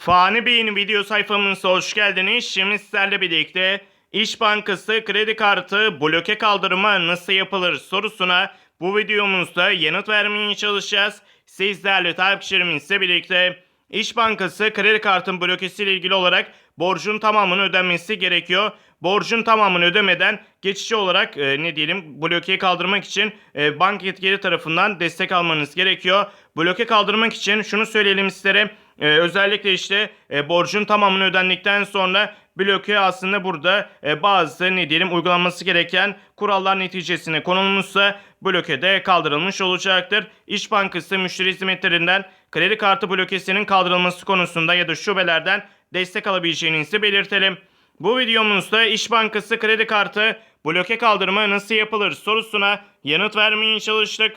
Fani Bey'in video sayfamıza hoş geldiniz. Şimdi sizlerle birlikte İş Bankası kredi kartı bloke kaldırma nasıl yapılır sorusuna bu videomuzda yanıt vermeye çalışacağız. Sizlerle takipçilerimizle birlikte İş Bankası kredi kartın blokesiyle ilgili olarak borcun tamamını ödenmesi gerekiyor. Borcun tamamını ödemeden geçici olarak e, ne diyelim blokeyi kaldırmak için e, banka yetkili tarafından destek almanız gerekiyor. Bloke kaldırmak için şunu söyleyelim sizlere. E, özellikle işte e, borcun tamamını ödendikten sonra bloke aslında burada e, bazı ne diyelim uygulanması gereken kurallar neticesinde konulmuşsa blokede kaldırılmış olacaktır. İş Bankası müşteri hizmetlerinden kredi kartı blokesinin kaldırılması konusunda ya da şubelerden destek alabileceğinizi belirtelim. Bu videomuzda İş Bankası kredi kartı bloke kaldırma nasıl yapılır sorusuna yanıt vermeye çalıştık.